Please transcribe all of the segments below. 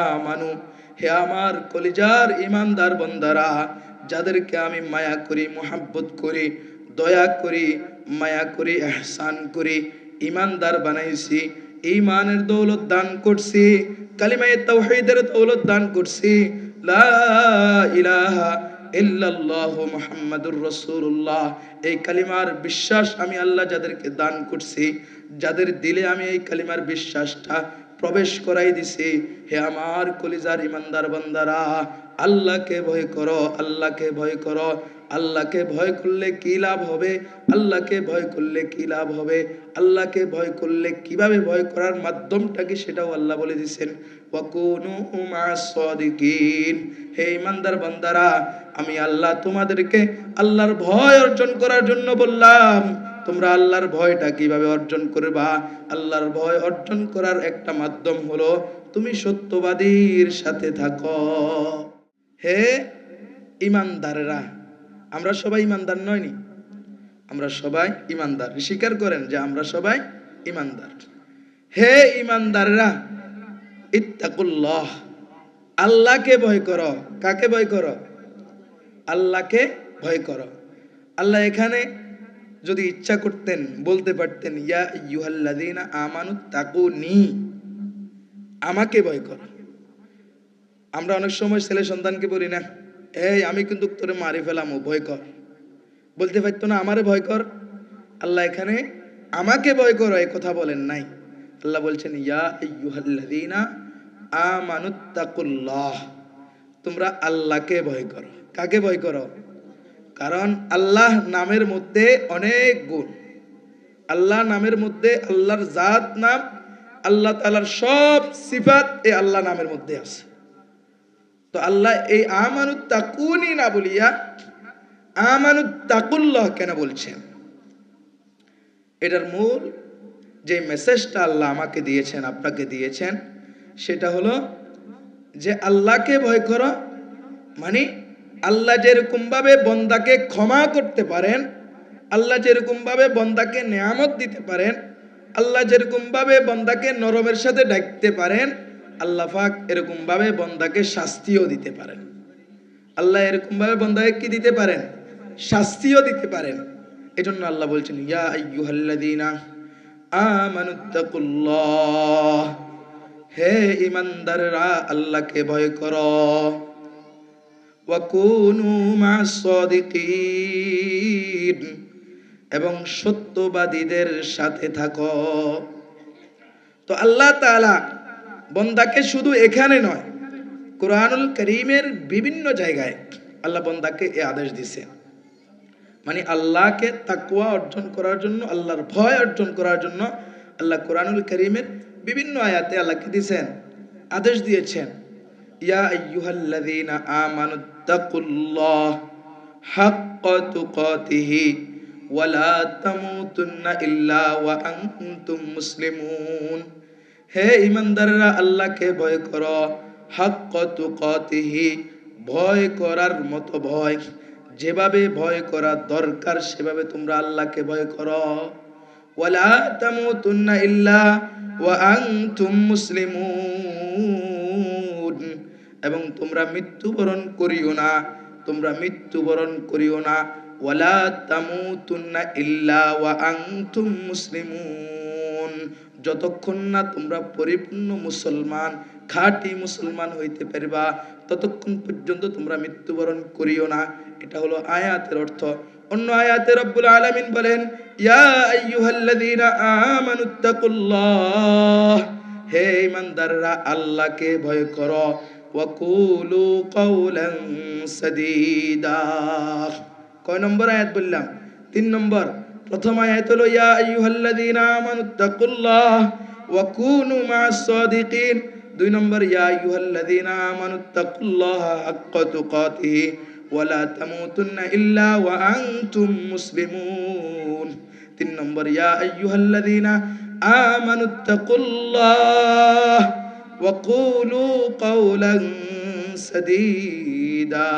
আমানু, হে আমার কলিজার ইমানদার বন্দারা, যাদেরকে আমি মায়া করি, মোহাব্বত করি, দয়া করি, মায়া করি এহসান করি ইমানদার বানাইছি ইমানের দৌলত দান করছি, কালিমায়ে তাওহীদের দৌলত দান করছি, লা ইলাহা ইল্লাল্লাহু রাসূলুল্লাহ। এই কালিমার বিশ্বাস আমি আল্লাহ যাদেরকে দান করছি, যাদের দিলে আমি এই কালিমার বিশ্বাসটা প্রবেশ করাই দিছি, হে আমার কলিজার ইমানদার বান্দারা, আল্লাহকে ভয় করো, আল্লাহকে ভয় করো, আল্লাহকে ভয় করলে কি লাভ হবে? আল্লাহকে ভয় করলে কি লাভ হবে? আল্লাহকে ভয় করলে কীভাবে ভয় করার মাধ্যমটা কি সেটাও আল্লাহ বলে দিছেন। হে ইমানদার বান্দারা, আমি আল্লাহ তোমাদেরকে আল্লাহর ভয় অর্জন করার জন্য বললাম তোমরা আল্লাহর ভয়টা কীভাবে অর্জন করবা? আল্লাহর ভয় অর্জন করার একটা মাধ্যম হলো তুমি সত্যবাদীর সাথে থাকো। হে ইমানদারেরা, আমরা সবাই ইমানদার নয়নি আমরা সবাই ইমানদার। স্বীকার করেন যে আমরা সবাই ইমানদার। হে ইমানদাররা, ইত্তাকুল্লাহ, আল্লাহকে ভয় করো। কাকে ভয় করো? আল্লাহকে ভয় করো। আল্লাহ এখানে যদি ইচ্ছা করতেন, বলতে পারতেন, ইয়া ইউহাল্লাযীনা আমানু তাকুনি, আমাকে ভয় করো। আমরা অনেক সময় ছেলে সন্তানকে বলি, না, এই, আমি কিন্তু তোরে মারি ফেলাম, ভয় কর। বলতে পারতো না, আমারে ভয় কর? আল্লাহ এখানে আমাকে ভয় করো, এই কথা বলেন নাই। আল্লাহ বলছেন, ইয়া আইয়ুহাল্লাযীনা আমানুত্তাকুল্লাহ, তোমরা আল্লাহকে ভয় করো। কাকে ভয় করো? কারণ আল্লাহ নামের মধ্যে অনেক গুণ। আল্লাহ নামের মধ্যে আল্লাহর জাত নাম, আল্লাহ তাআলার সব সিফাত এই আল্লাহ নামের মধ্যে আছে। তো আল্লাহ এই আমানুত তাকুনি না বলিয়া আমানুত তাকুল্লাহ কেন বলছেন? এটার মূল যে মেসেজটা আল্লাহ আমাকে দিয়েছেন, আপনাকে দিয়েছেন, সেটা হলো যে আল্লাহকে ভয় করো মানে আল্লাহ যেরকম ভাবে বন্দাকে ক্ষমা করতে পারেন, আল্লাহ যেরকম ভাবে বন্দাকে নেয়ামত দিতে পারেন, আল্লাহ যেরকম ভাবে বন্দাকে নরমের সাথে ডাকতে পারেন, আল্লাহ পাক এরকম ভাবে বন্দাকে শাস্তিও দিতে পারেন। আল্লাহ এরকম ভাবে বন্দাকে কি দিতে পারেন? শাস্তিও দিতে পারেন। এজন্য আল্লাহ বলছেন, ইয়া আইয়ুহাল্লাযীনা আমানুত্তাকুল্লাহ, হে ইমানদাররা আল্লাহকে ভয় করো। ওয়াকুনু মা'আস সাদিকিন, এবং সত্যবাদীদের সাথে থাকো। তো আল্লাহ তাআলা বন্দাকে শুধু এখানে নয়, কোরআনুল করিমের বিভিন্ন জায়গায় আল্লাহ বন্দাকে এ আদেশ দিছে। মানে আল্লাহকে তাকুয়া অর্জন করার জন্য, আল্লাহর ভয় অর্জন করার জন্য আল্লাহ কোরআনুল করিমের বিভিন্ন আয়াতে আল্লাহকে দিয়েছেন আদেশ দিয়েছেন, ইয়া আইয়ুহাল্লাযীনা আমানুত্তাকুল্লাহ হাক্কা তুকাতিহি ওয়ালা তামুতুন্না ইল্লা ওয়া আনতুম মুসলিমুন হে ইমানদাররা, আল্লাহকে ভয় করো। হাক্কা তুকাতিহি ভয় করার মতো ভয়। যেভাবে ভয় করা দরকার, সেভাবে তোমরা আল্লাহকে ভয় করো। ওয়ালা তামুতুন্না ইল্লা ওয়া আনতুম মুসলিমুন এবং তোমরা মৃত্যুবরণ করিও না, তোমরা মৃত্যুবরণ করিও না। ওয়ালা তামুতুন্না ইল্লা ওয়া আনতুম মুসলিমুন। যতক্ষণ না তোমরা পরিপূর্ণ মুসলমান, খাঁটি মুসলমান হইতে পারবা, ততক্ষণ পর্যন্ত তোমরা মৃত্যুবরণ করিও না। এটা হলো আয়াতের অর্থ। অন্য আয়াতে রব্বুল আলামিন বলেন, ইয়া আইয়ুহাল্লাযীনা আমানুত্তাকুল্লাহ হে ইমানদাররা আল্লাহকে ভয় করো। ওয়াকুলু কাওলান সাদীদা কয় নম্বর আয়াত বললাম? তিন নম্বর, প্রথম আয়াত হলো, ইয়া আইয়ুহাল্লাযীনা আমানুত্তাকুল্লাহ ওয়াকুনু মা'আস সাদিকিন দুই নম্বর, ইয়া আইয়ুহাল্লাযীনা আমানুত্তাকুল্লাহ হাক্কা তুকাতিহি ওয়ালা তামুতুন্না ইল্লা ওয়া আনতুম মুসলিমুন তিন নম্বর, ইয়া আইয়ুহাল্লাযীনা আমানুত্তাকুল্লাহ ওয়াকুলু কাওলান সাদীদা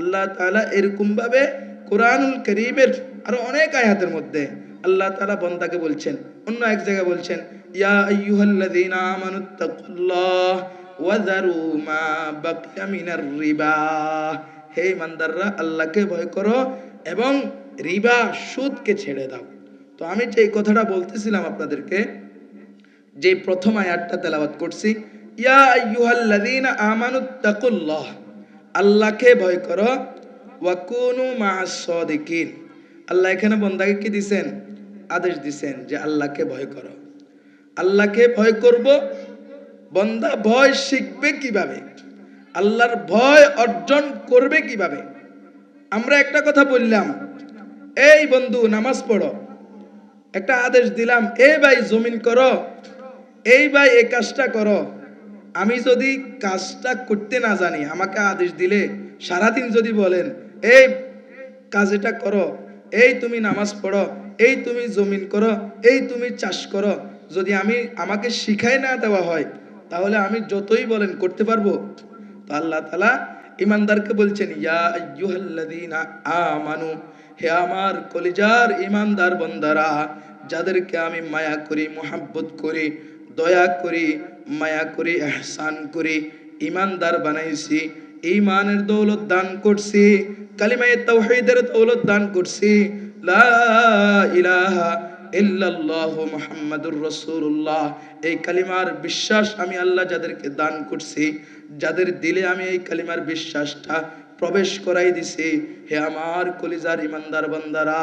আল্লাহ তাআলা এরকম ভাবে কোরআনুল করিমের আরও অনেক আয়াতের মধ্যে আল্লাহ তাআলা বন্দাকে বলছেন, অন্য এক জায়গায় বলছেন, ইয়া আইয়ুহাল্লাযীনা আমানুত্তাকুল্লাহ ওয়া যারু মা বাকিয়া মিনার রিবা। হে ইমানদাররা, আল্লাহকে ভয় করো এবং রিবা সুদকে ছেড়ে দাও। তো আমি যে কথাটা বলতেছিলাম আপনাদেরকে যে প্রথম আয়াতটা তেলাওয়াত করছি, ইয়া আইয়ুহাল্লাযীনা আমানুত্তাকুল্লাহ, আল্লাহকে ভয় করো ওয়া কুনু মা'আস সাদিকিন। আল্লাহ এখানে বন্দাকে কি দিছেন? আদেশ দিছেন যে আল্লাহকে ভয় করো। আল্লাহকে ভয় করব, বন্দা ভয় শিখবে কীভাবে? আল্লাহর ভয় অর্জন করবে কীভাবে? আমরা একটা কথা বললাম, এই বন্ধু নামাজ পড়ো। একটা আদেশ দিলাম এই ভাই জমিন করো এই ভাই, এই কাজটা করো। আমি যদি কাজটা করতে না জানি, আমাকে আদেশ দিলে, সারাদিন যদি বলেন, এই কাজ এটা করো, এই তুমি নামাজ পড়ো, এই তুমি জমিন করো, এই তুমি চাষ করো। যদি আমি আমাকে শিখাই না দেওয়া হয়, তাহলে আমি যতই বলেন, করতে পারব? তো আল্লাহ তালা ইমানদারকে বলছেন, ইয়া আমানু, হে আমার কলিজার ইমানদার বন্দারা, যাদেরকে আমি মায়া করি, মোহাব্বত করি দয়া করি, মায়া করি, এহসান করি ইমানদার বানাইছি ইমানের দৌলত দান করছি, কালিমায়ে তাওহীদের দৌলত দান করছি। লা ইলাহা ইল্লাল্লাহু মুহাম্মাদুর রাসূলুল্লাহ। এই কালিমার বিশ্বাস আমি আল্লাহ যাদেরকে দান করছি, যাদের দিলে আমি এই কালিমার বিশ্বাসটা প্রবেশ করাই দিছি। হে আমার কলিজার ইমানদার বান্দারা,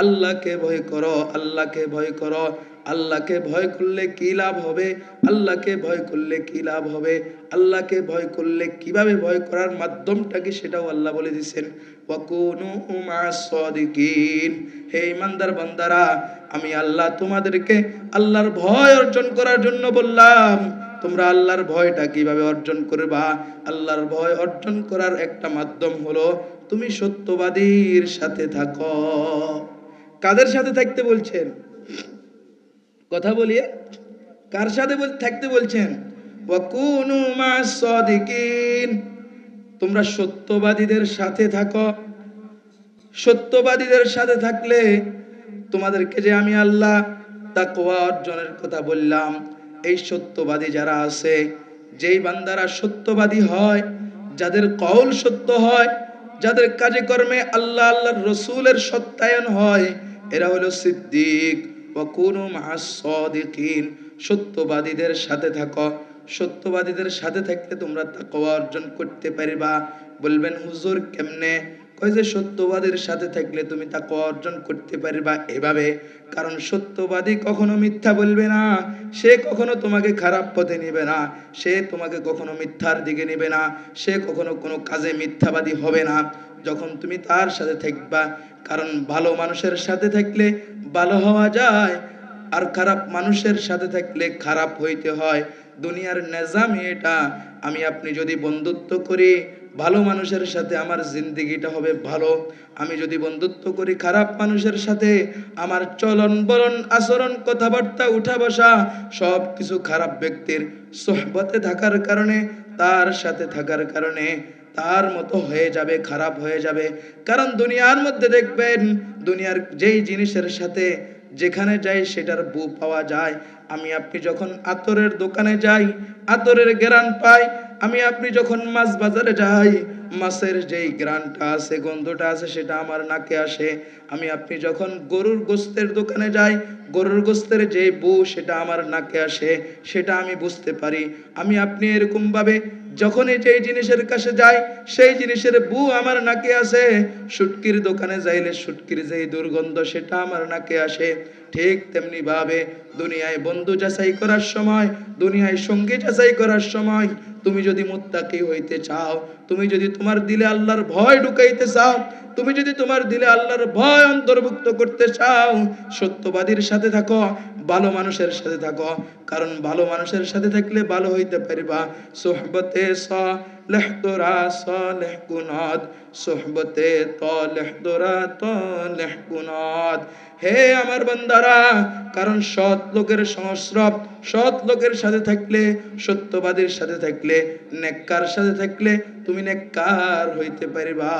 আল্লাহকে ভয় করো, আল্লাহকে ভয় করো। আল্লাহকে ভয় করলে কি লাভ হবে? আল্লাহকে ভয় করলে কি লাভ হবে? আল্লাহকে ভয় করলে কীভাবে ভয় করার মাধ্যমটা কি সেটাও আল্লাহ বলে দিচ্ছেন হে ইমানদার বান্দারা, আমি আল্লাহ তোমাদেরকে আল্লাহর ভয় অর্জন করার জন্য বললাম। তোমরা আল্লাহর ভয়টা কীভাবে অর্জন করবা? আল্লাহর ভয় অর্জন করার একটা মাধ্যম হলো, তুমি সত্যবাদীর সাথে থাকো। কাদের সাথে থাকতে বলছেন? কথা বলিয়ে কার সাথে বল- থাকতে বলছেন? তোমরা সত্যবাদীদের সাথে থাকো। সত্যবাদীদের সাথে থাকলে তোমাদেরকে যে আমি আল্লাহ তাকওয়া অর্জনের কথা বললাম, এই সত্যবাদী যারা আছে, যেই বান্দারা সত্যবাদী হয়, যাদের কওল সত্য হয়, যাদের কাজে কর্মে আল্লাহ আল্লাহর রসুলের সত্যায়ন হয়, এরা হলো সিদ্দিক। সত্যবাদীদের সাথে থাকো। সত্যবাদীদের সাথে থাকলে তোমরা তাকওয়া অর্জন করতে পারবা। বলবেন হুজুর কেমনে? কয় যে সত্যবাদের সাথে থাকলে তুমি তাকওয়া অর্জন করতে পারবা এভাবে, কারণ সত্যবাদী কখনো মিথ্যা বলবে না। সে কখনো তোমাকে খারাপ পথে নেবে না। সে তোমাকে কখনো মিথ্যার দিকে নেবে না। সে কখনো কোনো কাজে মিথ্যাবাদী হবে না। যখন তুমি তার সাথে থাকবা, কারণ ভালো মানুষের সাথে থাকলে ভালো হওয়া যায়, আর খারাপ মানুষের সাথে থাকলে খারাপ হইতে হয়। দুনিয়ার নেজামই এটা। আমি আপনি যদি বন্ধুত্ব করি ভালো মানুষের সাথে আমার জিন্দিগিটা হবে ভালো। আমি যদি বন্ধুত্ব করি খারাপ মানুষের সাথে, আমার চলন বলন, আচরণ, কথাবার্তা, উঠা বসা, সব কিছু খারাপ ব্যক্তির সোহবতে থাকার কারণে, তার সাথে থাকার কারণে, তার মতো হয়ে যাবে, খারাপ হয়ে যাবে। কারণ দুনিয়ার মধ্যে দেখবেন, দুনিয়ার যেই জিনিসের সাথে যেখানে যাই সেটার বু পাওয়া যায়। আমি আপনি যখন আতরের দোকানে যাই, আতরের গ্রান পাই আমি আপনি যখন মাছ বাজারে যাই, মাছের যেই গ্রানটা আছে, গন্ধটা আছে, সেটা আমার নাকে আসে। আমি আপনি যখন গরুর গোস্তের দোকানে যাই, গরুর গোস্তের যে বু, সেটা আমার নাকে আসে, সেটা আমি বুঝতে পারি। আমি আপনি এরকম ভাবে যখনই যেই জিনিসের কাছে যাই, সেই জিনিসের বু আমার নাকে আসে। শুটকির দোকানে যাইলে শুটকির যেই দুর্গন্ধ, সেটা আমার নাকে আসে। ঠিক তেমনি ভাবে দুনিয়ায় বন্ধু যাচাই করার সময়, দুনিয়ায় সঙ্গী যাচাই করার সময় তুমি যদি মুত্তাকি হইতে চাও, তুমি যদি তোমার দিলে আল্লাহর ভয় ঢুকাইতে চাও, তুমি যদি তোমার দিলে আল্লাহর ভয় অন্তর্ভুক্ত করতে চাও, সত্যবাদীর সাথে থাকো, ভালো মানুষের সাথে থাকো। কারণ ভালো মানুষের সাথে থাকলে ভালো হইতে পারবা। সোহবতে সালেহ তোরা, সালেহ কুনাদ, সোহবতে তলেহ তোরা, তলেহ কুনাদ। হে আমার বান্দারা, কারণ সৎ লোকের সংস্রব সৎ লোকের সাথে থাকলে, সত্যবাদীর সাথে থাকলে, নেককার সাথে থাকলে তুমি নেককার হইতে পারিবা।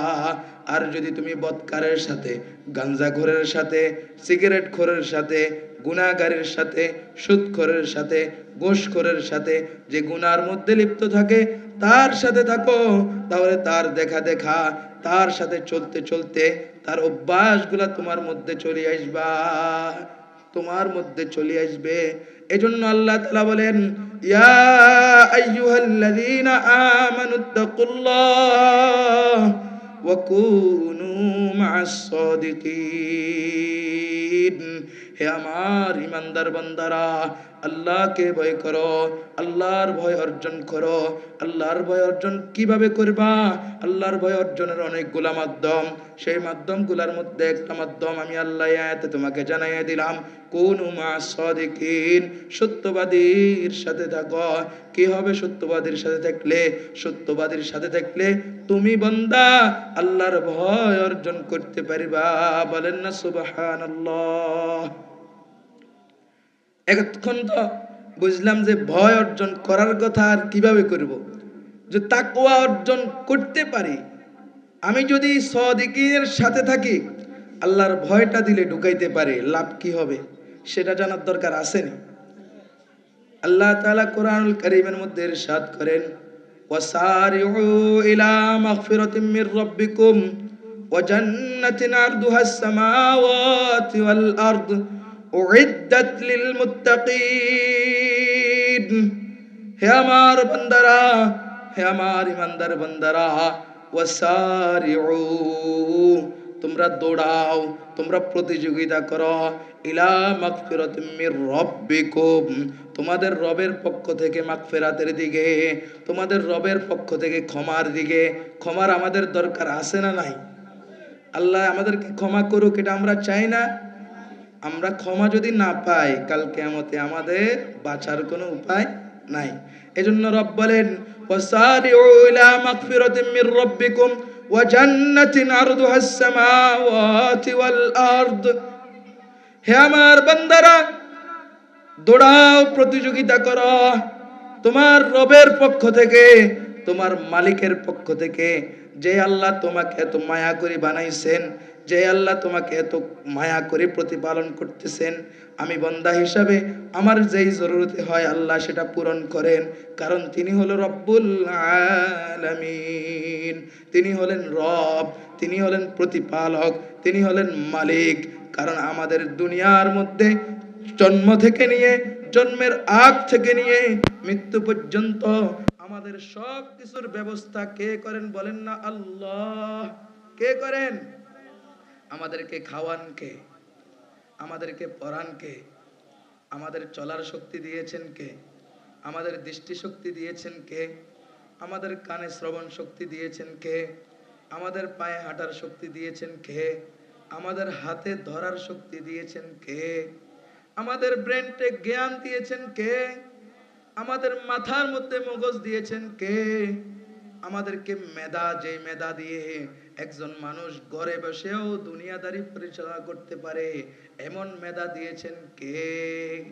আর যদি তুমি বৎকারের সাথে গাঞ্জা ঘোরের সাথে সিগারেট খোরের সাথে গুনাহগারের সাথে সুদখোরের সাথে ঘুষখোরের সাথে যে গুনার মধ্যে লিপ্ত থাকে, তার সাথে থাকো। তাহলে তার দেখা দেখা, তার সাথে চলতে চলতে তার অভ্যাসগুলা তোমার মধ্যে চলে আসবা। তোমার মধ্যে চলে আসবে। এজন্য আল্লাহ তাআলা বলেন, ইয়া আইয়ুহাল্লাযীনা আমানুত্তাকুল্লাহ ওয়া হে আমার ইমানদার বান্দারা, আল্লাহকে ভয় করো, আল্লাহর ভয় অর্জন করো। আল্লাহর ভয় অর্জন কীভাবে করবা? আল্লাহর ভয় অর্জনের অনেকগুলা মাধ্যম। সেই মাধ্যমগুলোর মধ্যে একটা মাধ্যম আমি আল্লাহ আয়াতে তোমাকে জানাইয়া দিলাম, কোন মা সদিকিন সত্যবাদীর সাথে থাকো। কি হবে সত্যবাদীর সাথে থাকলে? সত্যবাদীর সাথে থাকলে তুমি বন্দা আল্লাহর ভয় অর্জন করতে পারিবা। বলেন না সুবহানাল্লাহ। এতক্ষণ তো বুঝলাম যে ভয় অর্জন করার কথা আর কীভাবে করব? যে তাকওয়া অর্জন করতে পারি। আমি যদি সদিকের সাথে থাকি, আল্লাহর ভয়টা দিলে ঢুকাইতে পারে, লাভ কি হবে? সেটা জানার দরকার আসেনি। আল্লাহ তালা কোরআনুল কারীমের মধ্যে ইরশাদ করেন, ওয়াসারিউ ইলা মাগফিরাতিম মির রাব্বিকুম। সামাওয়াতি ওয়াল আরদ উইদ্দাত লিল মুত্তাকিন হে আমার বান্দারা হে আমার ইমানদার বান্দারা ওয়াসারিউ তোমরা দৌড়াও, তোমরা প্রতিযোগিতা করো, ইলা মাগফিরাতিম মির রাব্বিকুম, তোমাদের রবের পক্ষ থেকে মাগফিরাতের দিকে, তোমাদের রবের পক্ষ থেকে ক্ষমার দিকে, ক্ষমার আমাদের দরকার আছে না নাই? আল্লাহ আমাদেরকে ক্ষমা করুক, এটা আমরা চাই না। আমরা ক্ষমা যদি না পাই, কাল কেয়ামতে আমাদের বাঁচার কোনো উপায় নাই। এজন্য রব বলেন হে দৌড়াও, প্রতিযোগিতা করো। তোমার রবের পক্ষ থেকে, তোমার মালিকের পক্ষ থেকে যে আল্লাহ তোমাকে এত মায়া করে বানাইছেন, যে আল্লাহ তোমাকে এত মায়া করে প্রতিপালন করতেছেন, আমি বন্দা হিসাবে আমার যেই জরুরতে হয় আল্লাহ সেটা পূরণ করেন, কারণ তিনি হলো রব্বুল আলামিন। তিনি হলেন রব, তিনি হলেন প্রতিপালক, তিনি হলেন মালিক, কারণ আমাদের দুনিয়ার মধ্যে জন্ম থেকে নিয়ে, জন্মের আগ থেকে নিয়ে, মৃত্যু পর্যন্ত আমাদের সব কিছুর ব্যবস্থা কে করেন বলেন না? আল্লাহ। কে করেন? আমাদেরকে খাওয়ান কে? আমাদেরকে পড়ান কে? আমাদের চলার শক্তি দিয়েছেন কে? আমাদের দৃষ্টি শক্তি দিয়েছেন কে? আমাদের কানে শ্রবণ শক্তি দিয়েছেন কে? আমাদের পায়ে হাঁটার শক্তি দিয়েছেন কে? আমাদের হাতে ধরার শক্তি দিয়েছেন কে? আমাদের ব্রেনটে জ্ঞান দিয়েছেন কে? আমাদের মাথার মধ্যে মগজ দিয়েছেন কে? আমাদেরকে মেধা, যে মেধা দিয়ে একজন মানুষ ঘরে বসেও দুনিয়াদারি পরিচালনা করতে পারে, এমন মেধা দিয়েছেন কে?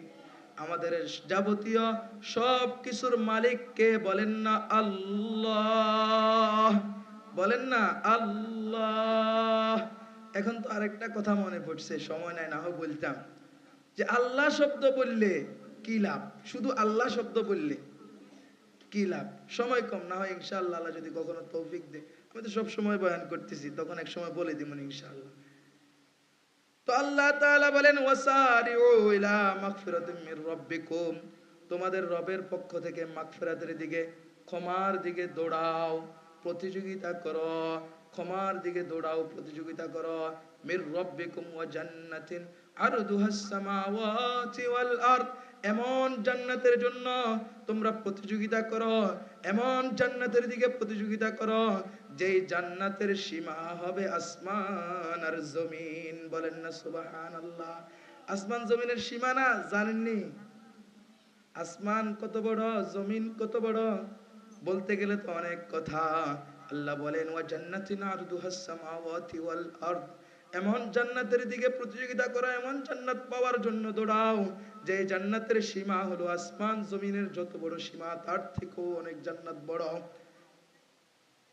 আমাদের যাবতীয় সব কিছুর মালিক কে বলেন না? আল্লাহ। বলেন না? আল্লাহ। এখন তো আরেকটা কথা মনে পড়ছে, সময় নাই, না হোক বলতাম। যে আল্লাহ শব্দ বললে কি লাভ? শুধু আল্লাহ শব্দ বললে কি লাভ? সময় কম, না হয় ইনশাআল্লাহ আল্লাহ যদি কখনো তৌফিক দে আমি তো সব সময় বয়ান করতেছি, তখন এক সময় বলে দিব ইনশাআল্লাহ। তো আল্লাহ তাআলা বলেন মির তোমাদের রবের পক্ষ থেকে মাগফিরাতের দিকে, ক্ষমার দিকে দৌড়াও, প্রতিযোগিতা করো। ক্ষমার দিকে দৌড়াও, প্রতিযোগিতা করো। মির রাব্বিকুম ওয়া জান্নাতিন আরদুহাস সামাওয়াতি ওয়াল আরদ। এমন জান্নাতের জন্য তোমরা প্রতিযোগিতা করো, এমন জান্নাতের দিকে প্রতিযোগিতা করো, যেই জান্নাতের সীমা হবে আসমান আর জমিন। বলেন না, সুবহানাল্লাহ। আসমান জমিনের সীমা না, জানেননি? আসমান কত বড়, জমিন কত বড়? বলতে গেলে তো অনেক কথা। আল্লাহ বলেন, ওয়া জান্নাতিন আরদুহাস সামাওয়াতি ওয়াল আরদ। এমন জান্নাতের দিকে প্রতিযোগিতা করো, এমন জান্নাত পাওয়ার জন্য দৌড়াও যে জান্নাতের সীমা হলো আসমান জমিনের যত বড় সীমা, তার থেকেও অনেক জান্নাত বড়।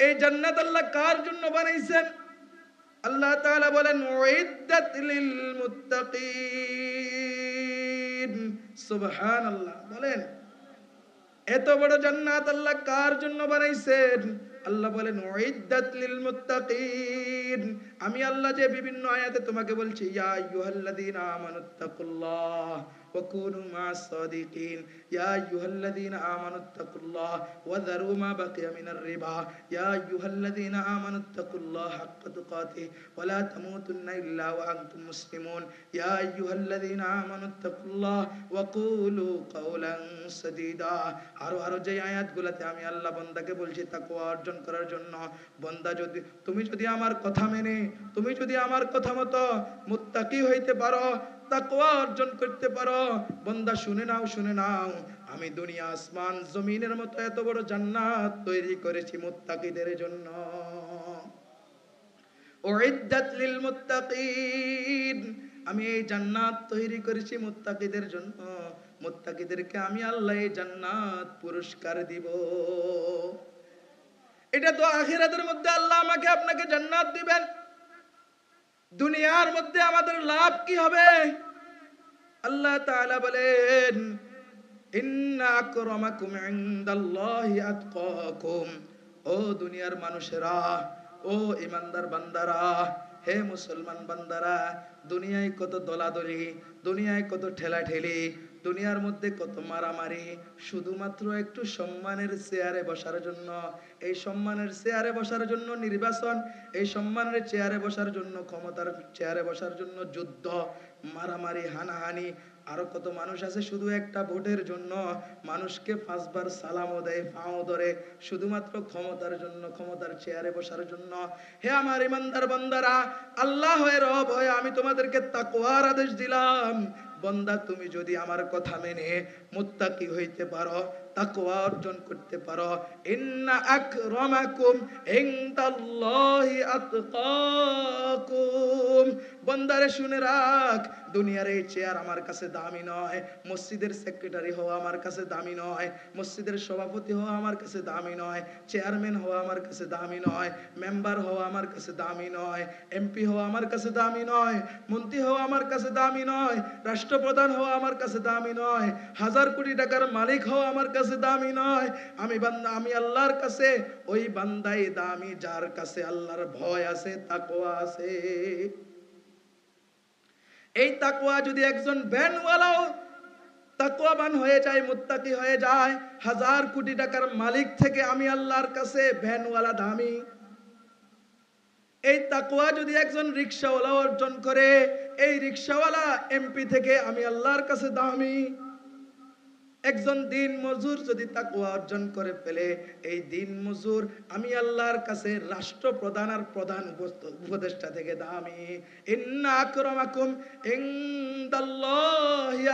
এই জান্নাত আল্লাহ কার জন্য বানাইছেন? আল্লাহ তাআলা বলেন, উইদ্দাত লিল মুত্তাকিন সুবহানাল্লাহ। বলেন, এত বড় জান্নাত আল্লাহ কার জন্য বানাইছেন? আল্লাহ বলেন, উইদ্দাত লিল মুত্তাকিন আমি আল্লাহ যে বিভিন্ন আয়াতে তোমাকে বলছি, ইয়া আইয়ুহাল্লাযীনা আমানুত্তাকুল্লাহ ওয়া কুনু মা'আস সাদিকিন ইয়া আইয়ুহাল্লাযীনা আমানুত্তাকুল্লাহ ওয়া যারু মা বাকিয়া মিনার রিবা ইয়া আইয়ুহাল্লাযীনা আমানুত্তাকুল্লাহ হাক্কা তুকাতিহি ওয়া লা তামুতুন্না ইল্লা ওয়া আনতুম মুসলিমুন ইয়া আইয়ুহাল্লাযীনা আমানুত্তাকুল্লাহ ওয়া কুলু কাওলান সাদীদা আরও আরও যে আয়াতগুলোতে আমি আল্লাহ বান্দাকে বলছি, তাকওয়া অর্জন করার জন্য। বান্দা যদি, তুমি যদি আমার কথা মেনে, তুমি যদি আমার কথা মতো মুত্তাকি হইতে পারো তাকওয়া অর্জন করতে পারো। বান্দা, শুনে নাও শুনে নাও। আমি দুনিয়া, আসমান, জমিনের মতো এত বড় জান্নাত তৈরি করেছি মুত্তাকিদের জন্য। উইদ্দাত লিল মুত্তাকিন। আমি এই জান্নাত তৈরি করেছি মুত্তাকিদের জন্য। মুত্তাকিদেরকে আমি আল্লাহ এই জান্নাত পুরস্কার দিব। এটা তো আখিরাতের মধ্যে আল্লাহ আমাকে আপনাকে জান্নাত দিবেন। দুনিয়ার মধ্যে আমাদের লাভ কি হবে? আল্লাহ তাআলা বলেন, ইন্না আকরামাকুম ইনদাল্লাহি আতকাকুম। ও দুনিয়ার মানুষেরা, ও ইমানদার বান্দারা, হে মুসলমান বান্দারা, দুনিয়ায় কত দলাদলি, দুনিয়ায় কত ঠেলাঠেলি দুনিয়ার মধ্যে কত মারামারি, শুধুমাত্র একটু সম্মানের চেয়ারে বসার জন্য। এই সম্মানের চেয়ারে বসার জন্য নির্বাচন, এই সম্মানের চেয়ারে বসার জন্য ক্ষমতার চেয়ারে বসার জন্য যুদ্ধ, মারামারি, হানাহানি আরও কত মানুষ আছে শুধু একটা ভোটের জন্য? মানুষকে পাঁচবার সালামও দেয়, পাও ধরে, শুধুমাত্র ক্ষমতার জন্য, ক্ষমতার চেয়ারে বসার জন্য। হে আমার ইমানদার বান্দারা, আল্লাহ হয়ে রব হয়ে আমি তোমাদেরকে তাকওয়ার আদেশ দিলাম। বন্দা, তুমি যদি আমার কথা মেনে মুত্তাকি হইতে পারো, তাকওয়া অর্জন করতে পারো। ইন্না আকরামাকুম ইনদাল্লাহি আতকাকুম। বন্দারে শুনে রাখ দুনিয়ার এই চেয়ার আমার কাছে দামি নয়। মসজিদের সেক্রেটারি হওয়া আমার কাছে দামি নয়। মসজিদের সভাপতি হওয়া আমার কাছে দামি নয়। চেয়ারম্যান হওয়া আমার কাছে দামি নয়। মেম্বার হওয়া আমার কাছে দামি নয়। এমপি হওয়া আমার কাছে দামি নয়। মন্ত্রী হওয়া আমার কাছে দামি নয়। রাষ্ট্রপ্রধান হওয়া আমার কাছে দামি নয়। হাজার কোটি টাকার মালিক হওয়া আমার কাছে দামি নয়। আমি বান্দা, আমি আল্লাহর কাছে, ওই বান্দাই দামি যার কাছে আল্লাহর ভয় আছে, তাকওয়া আছে। এই তাকুয়া যদি একজন ভ্যানওয়ালাও তাকুয়াবান হয়ে যায়, মুত্তাকি হয়ে যায়, হাজার কোটি টাকার মালিক থেকে আমি আল্লাহর কাছে ভ্যানওয়ালা দামি। এই তাকুয়া যদি একজন রিক্সাওয়ালা অর্জন করে, এই রিক্সাওয়ালা এমপি থেকে আমি আল্লাহর কাছে দামি। একজন দিন মজুর যদি তাকুয়া অর্জন করে ফেলে, এই দিন মজুর আমি আল্লাহর কাছে রাষ্ট্র প্রধান আর প্রধান উপদেষ্টা থেকে দামি। ইন্না আকরামাকুম ইনদাল্লাহি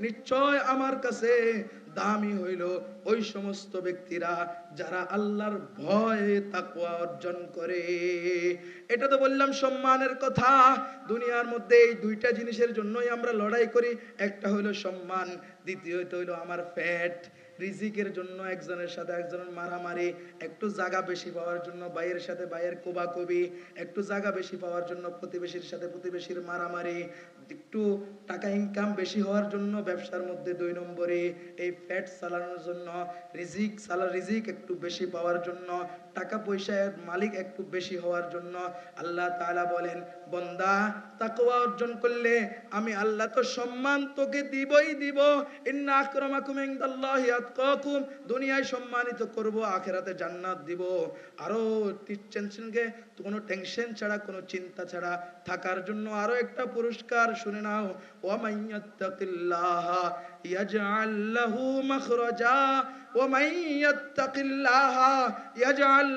নিশ্চয় আমার কাছে দামি হইল ওই সমস্ত ব্যক্তিরা যারা আল্লাহর ভয়ে তাকুয়া অর্জন করে। এটা তো বললাম সম্মানের কথা। দুনিয়ার মধ্যে এই দুইটা জিনিসের জন্যই আমরা লড়াই করি। একটা হইল সম্মান, দ্বিতীয়ত হইল আমার ফ্যাট রিজিকের জন্য একজনের সাথে একজনের মারামারি, একটু জায়গা বেশি পাওয়ার জন্য ভাইয়ের সাথে ভাইয়ের কোবাকুবি, একটু জায়গা বেশি পাওয়ার জন্য প্রতিবেশীর সাথে প্রতিবেশীর মারামারি, একটু টাকা ইনকাম বেশি হওয়ার জন্য ব্যবসার মধ্যে দুই নম্বরে এই ফ্যাট চালানোর জন্য, রিজিক চালা, রিজিক একটু বেশি পাওয়ার জন্য, টাকা পয়সার মালিক একটু বেশি হওয়ার জন্য আল্লাহ তাআলা বলেন, বন্দা, তাকওয়া অর্জন করলে আমি আল্লাহ তো সম্মান তোকে দিবই দিব। ইন্না আকরামাকুম ইনদাল্লাহি আতকাকুম দুনিয়ায় সম্মানিত করব, আখেরাতে জান্নাত দিব। আরও টেনশনকে কোনো টেনশন ছাড়া, কোনো চিন্তা ছাড়া থাকার জন্য আরও একটা পুরস্কার শুনে নাও।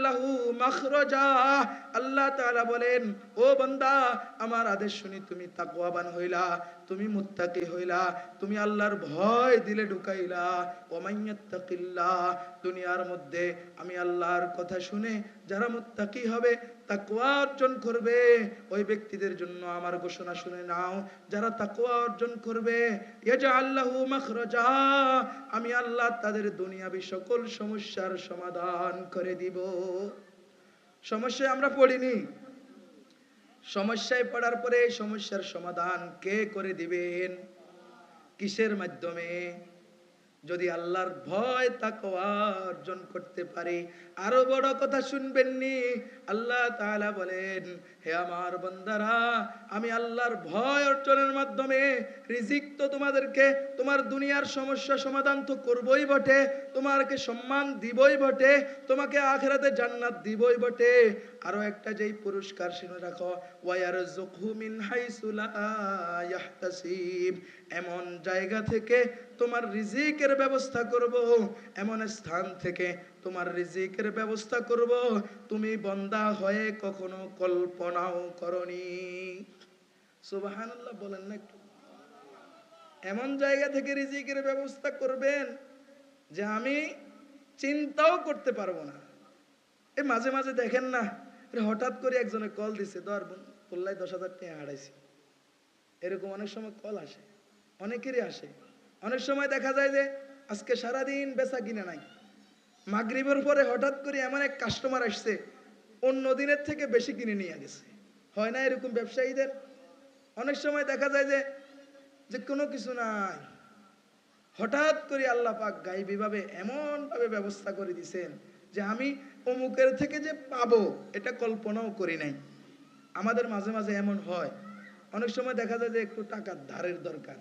লাহু মাখরাজা। আল্লাহ বলেন, ও বান্দা, আমার আদেশ শুনি তুমি তাকওয়াবান হইলা। তুমি মুত্তাকি হইলা, তুমি আল্লাহর ভয় দিলে ঢুকাইলা। ও মাইয়াত্তাকিল্লাহ দুনিয়ার মধ্যে আমি আল্লাহর কথা শুনে যারা মুত্তাকি হবে, তাকওয়া অর্জন করবে। ওই ব্যক্তিদের জন্য আমার ঘোষণা শুনে নাও, যারা তাকওয়া অর্জন করবে ইয়াজআল্লাহু মাখরাজা, আমি আল্লাহ তাদের দুনিয়াবি সকল সমস্যার সমাধান করে দিব। সমস্যায় আমরা পড়িনি। সমস্যায় পড়ার পরে সমস্যার সমাধান কে করে দিবেন? কিসের মাধ্যমে? যদি আল্লাহর ভয় তাকওয়া অর্জন করতে পারি আরও বড় কথা শুনবেননি। আল্লাহ তাআলা বলেন, হে আমার বান্দারা, আমি আল্লাহর ভয় অর্জনের মাধ্যমে রিজিক তো তোমাদেরকে, তোমার দুনিয়ার সমস্যা সমাধান তো করবই বটে, তোমাকে সম্মান দিবই বটে, তোমাকে আখেরাতে জান্নাত দিবই বটে। আরও একটা যেই পুরস্কার শুনে রাখো, ওয়ায়ারযুকহু মিন হাইসু এমন জায়গা থেকে তোমার রিজিকের ব্যবস্থা করব, এমন স্থান থেকে তোমার রিজিকের ব্যবস্থা করব। তুমি বন্দা হয়ে কখনো কল্পনাও করনি। সুবহানাল্লাহ, বলেন না একটু। এমন জায়গা থেকে রিজিকের ব্যবস্থা করবেন যে আমি চিন্তাও করতে পারব না। এ মাঝে মাঝে দেখেন না হঠাৎ করে একজনে কল দিছে ধর পল্লায় দশ হাজার টাকা হারাইছি। এরকম অনেক সময় কল আসে, অনেকেরই আসে। অনেক সময় দেখা যায় যে আজকে সারাদিন বেচা কিনে নাই। মাগরিবের পরে হঠাৎ করে এমন এক কাস্টমার আসছে, অন্য দিনের থেকে বেশি কিনে নিয়ে গেছে। হয় না এরকম ব্যবসায়ীদের? অনেক সময় দেখা যায় যে যে কোনো কিছু নাই। হঠাৎ করে আল্লাহ পাক গাইবি ভাবে এমন ভাবে ব্যবস্থা করে দিছেন যে, আমি অমুকের থেকে যে পাবো, এটা কল্পনাও করি নাই। আমাদের মাঝে মাঝে এমন হয়। অনেক সময় দেখা যায় যে, একটু টাকার ধারের দরকার।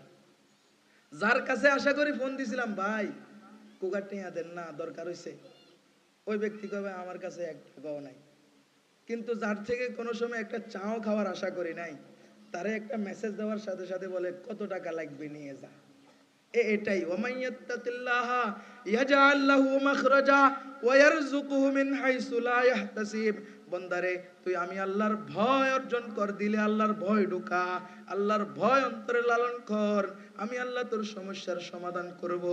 যার কাছে আশা করি ফোন দিছিলাম, ভাই কুকার টিয়া দেন না দরকার হয়েছে ওই ব্যক্তি কবে আমার কাছে এক টাকাও নাই। কিন্তু যার থেকে কোনো সময় একটা চাও খাওয়ার আশা করি নাই, তারে একটা মেসেজ দেওয়ার সাথে সাথে বলে, কত টাকা লাগবে নিয়ে যা। এ এটাই ওমাইয়াত্তাতিল্লাহ ইয়াজআল লাহু মাখরাজা ওয়া মিন হাইসু লা ইয়াহতাসিব। বন্দারে, তুই আমি আল্লাহর ভয় অর্জন কর, দিলে আল্লাহর ভয় ঢুকা, আল্লাহর ভয় অন্তরে লালন কর, আমি আল্লাহ তোর সমস্যার সমাধান করব,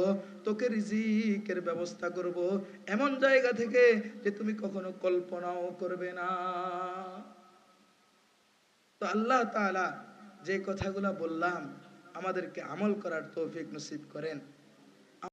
তোকে রিজিকের ব্যবস্থা করব, এমন জায়গা থেকে যে তুমি কখনো কল্পনাও করবে না। তো আল্লাহ তাআলা যে কথাগুলো বললাম, আমাদেরকে আমল করার তৌফিক নসিব করেন।